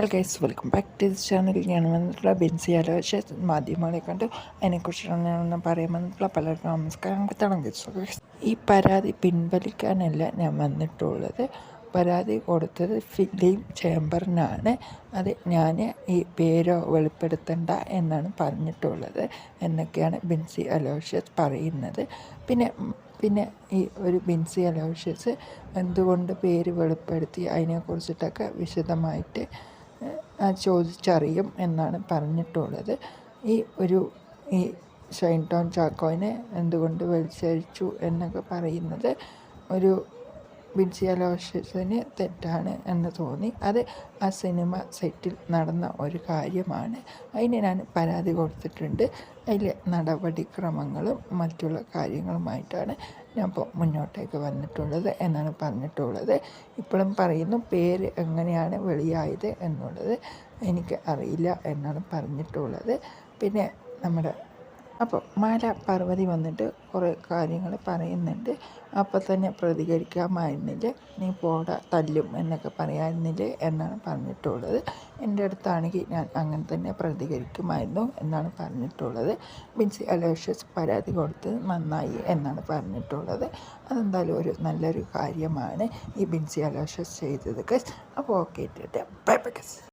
Hello guys welcome back to this channel. ഞാൻ വന്നിട്ടുള്ള ബെൻസി ആലോചിച്ച മാധ്യമങ്ങളെ കണ്ട് അതിനെക്കുറിച്ചാണ് ഞാൻ പറയാൻ വന്നിട്ടുള്ള പലർക്കും നമസ്കാരം തുടങ്ങി ഈ പരാതി പിൻവലിക്കാനല്ല ഞാൻ വന്നിട്ടുള്ളത്. പരാതി കൊടുത്തത് ഫിലിം ചേംബറിനാണ്. അത് ഞാൻ ഈ പേരോ വെളിപ്പെടുത്തണ്ട എന്നാണ് പറഞ്ഞിട്ടുള്ളത് എന്നൊക്കെയാണ് ബിൻസി അലോഷ്യസ് പറയുന്നത്. പിന്നെ പിന്നെ ഈ ഒരു ബിൻസി അലോഷ്യസ് എന്തുകൊണ്ട് പേര് വെളിപ്പെടുത്തി? അതിനെക്കുറിച്ചിട്ടൊക്കെ വിശദമായിട്ട് ചോദിച്ചറിയും എന്നാണ് പറഞ്ഞിട്ടുള്ളത്. ഈ ഒരു ഈ ഷൈൻ ടോൺ ചാക്കോനെ എന്തുകൊണ്ട് വലിച്ചഴിച്ചു എന്നൊക്കെ പറയുന്നത് ഒരു അലോഷ്യസിന് തെറ്റാണ് എന്ന് തോന്നി. അത് ആ സിനിമ സെറ്റിൽ നടന്ന ഒരു കാര്യമാണ്. അതിന് ഞാൻ പരാതി കൊടുത്തിട്ടുണ്ട്. അതിലെ നടപടിക്രമങ്ങളും മറ്റുള്ള കാര്യങ്ങളുമായിട്ടാണ് ഞാൻ ഇപ്പോൾ മുന്നോട്ടേക്ക് വന്നിട്ടുള്ളത് എന്നാണ് പറഞ്ഞിട്ടുള്ളത്. ഇപ്പോഴും പറയുന്നു പേര് എങ്ങനെയാണ് വെളിയായത് എന്നുള്ളത് എനിക്ക് അറിയില്ല എന്നാണ് പറഞ്ഞിട്ടുള്ളത്. പിന്നെ നമ്മുടെ അപ്പോൾ മാല പാർവതി വന്നിട്ട് കുറേ കാര്യങ്ങൾ പറയുന്നുണ്ട്. അപ്പം തന്നെ പ്രതികരിക്കാമായിരുന്നില്ല. നീ പോട തല്ലും എന്നൊക്കെ പറയാമായിരുന്നില്ലേ എന്നാണ് പറഞ്ഞിട്ടുള്ളത്. എന്റെ അടുത്താണെങ്കിൽ ഞാൻ അങ്ങനെ തന്നെ പ്രതികരിക്കുമായിരുന്നു എന്നാണ് പറഞ്ഞിട്ടുള്ളത്. ബിൻസി അലോഷ്യസ് പരാതി കൊടുത്ത് നന്നായി എന്നാണ് പറഞ്ഞിട്ടുള്ളത്. അതെന്തായാലും ഒരു നല്ലൊരു കാര്യമാണ് ഈ ബിൻസി അലോഷ്യസ് ചെയ്തത് അപ്പോൾ ഓക്കെ ബൈ ബൈ